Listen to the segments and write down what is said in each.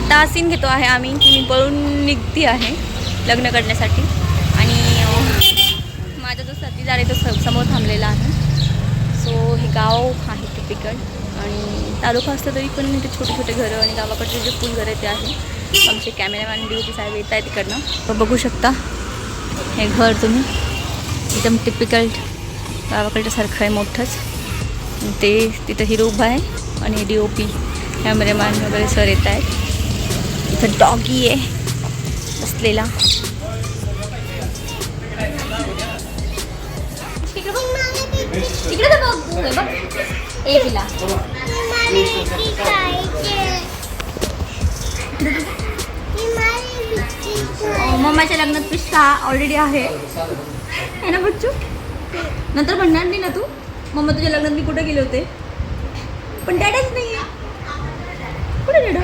आता सीन घेतो आहे आम्ही की मी पळून निघते आहे लग्न करण्यासाठी. आणि माझा जो सतीदार आहे तो स समोर थांबलेला आहे. सो हे गाव आहे टिपिकल आणि तालुका असलं तरी पण इथे छोटे छोटे घरं आणि गावाकडचे जे फुल घरं आहे ते आहे. आमचे कॅमेरामॅन ड्युटी साहेब येत आहे तिकडनं बघू शकता हे घर तुम्ही. एकदम टिपिकल गावाकडच्यासारखं आहे मोठंच. ते तिथं हिरो उभा आहे आणि डी ओ पी कॅमेरेमॅन वगैरे सर येत आहेत. तर डॉगी आहे eh? बसलेला तिकडे तर बघ मम्माच्या लग्नात पिस्ता ऑलरेडी आहे. ना बच्चू? नंतर म्हणणार नाही ना तू? मम्मा तुझ्या लग्नात मी कुठे गेले होते? पण डॅडच नाही कुठे डॅडा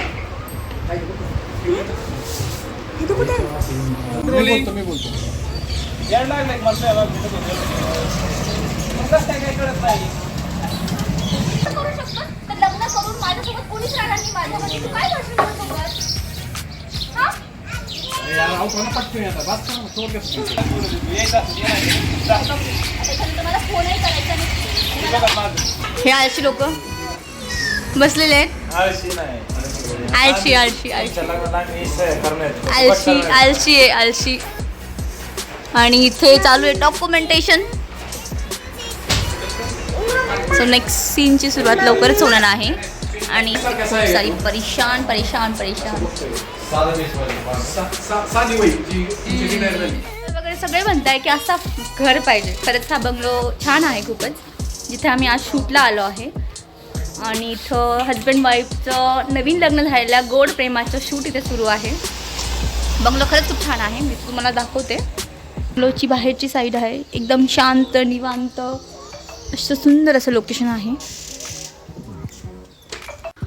हे कुठे आहे? मी बोलतो मी बोलतो यायला एक माणसं याला भेटत मग कसं काय काय कळत नाही करू शकतो तर लग्न करून माझ्यासोबत कोणीच राहणार नाही माझ्यामध्ये तू काय करशील माझ्यासोबत हा यायचं असं, ये नाही. जा. आता मला फोनही करायचा नाही हे बघा लोक बसलेले आहेत? आळशी. आळशी आळशी आळशी. आहे आळशी. आणि इथे चालू आहे डॉक्युमेंटेशन सो नेक्स्ट सीनची सुरुवात लवकरच होणार आहे. आणि सारी परेशान परेशान परेशान. वगैरे सगळे म्हणताय की असा घर पाहिजे. खरंच हा बंगलो छान आहे खूपच. जिथे आम्ही आज शूटला आलो आहे. आणि इथं हजबंड वाईफचं नवीन लग्न झालेल्या गोड प्रेमाचं शूट इथे सुरू आहे. बंगलो खरंच खूप छान आहे. मी तुम्हाला दाखवते. बंगलोची बाहेरची साईड आहे. एकदम शांत निवांत. असं सुंदर असं लोकेशन आहे.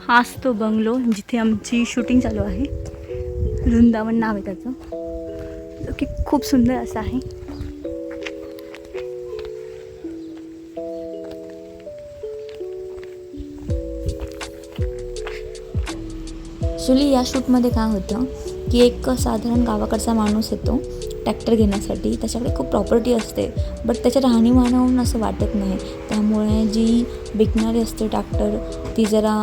हाच तो बंगलो जिथे आमची शूटिंग चालू आहे. वृंदावन नाव आहे त्याचं. जो की खूप सुंदर असं आहे. ॲक्च्युली या शूटमध्ये काय होतं की एक साधारण गावाकडचा माणूस येतो ट्रॅक्टर घेण्यासाठी. त्याच्याकडे खूप प्रॉपर्टी असते बट त्याच्या राहणीमानावरून असं वाटत नाही. त्यामुळे जी विकणारी असते ट्रॅक्टर ती जरा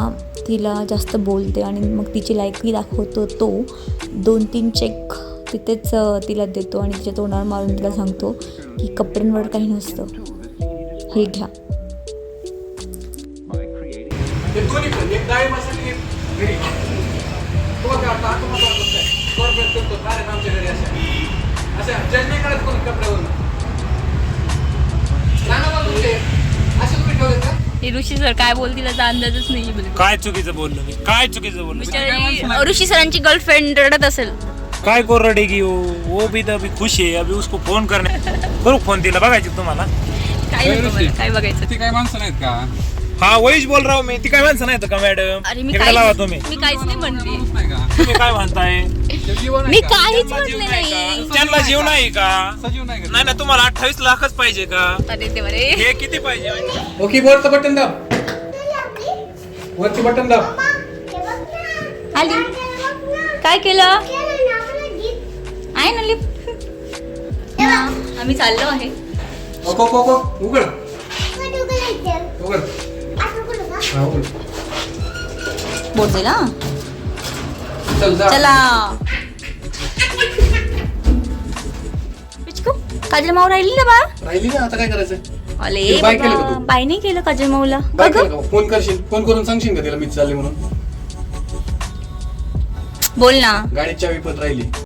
तिला जास्त बोलते आणि मग तिची लायकी दाखवतो तो. दोन तीन चेक तिथेच तिला देतो आणि तिच्या तोंडावर मारून तिला सांगतो की कपड्यांवर काही नसतं. हे घ्या. तुम्हाला काय वाटतं? आता मला वाटत नाही. corporate करतो, काय रे आमच्या घरी अशा. अशा judge नाही करत कोणी कपड्यावरून. सांगा मला तुमचे. असे तुम्ही ठेवलेत का? हे ऋषी सर काय बोलतील याचा अंदाजच नाही काय चुकीचं बोललो मी काय चुकीचं बोललो बिचारी ऋषी सरांची गर्लफ्रेंड रडत असेल काय को रडेगी वो वो भी तो अभी खुश है अभी उसको फोन करने करू फोन तिला बघायची तुम्हाला काय नको मला, काय बघायचं ती काय माणसं नाहीत का हा वहीच बोल राव मी ती काय म्हणता नाही का मॅडम? अरे मी इकडे लावा काहीच तुम्ही. मी काहीच नाही म्हणली. तुम्ही काय म्हणताय? मी आहे का काहीच त्यांना जीव म्हणले नाही. त्यांना जीव नाही का? सजीव नाही का? नाही ना तुम्हाला अठ्ठावीस लाखच पाहिजे का? अरे हे किती पाहिजे? ओके वरचं बटन दाब. वरचं बटन दाब. आली काय केलं? आहे ना लिफ्ट आम्ही चाललो आहे. ओको ओको ओको उघड उघड. ना? चल पिचकू काजल माऊ राहिली ना बा? राहिली ना आता काय करायचं बाय केलं का बाबा तू? बाय नाही केलं काजल माऊला. काय बघ. केलं का? फोन करशील फोन करून सांगशील का तिला मी चालले म्हणून? बोल ना. गाडीच्या विपत राहिली.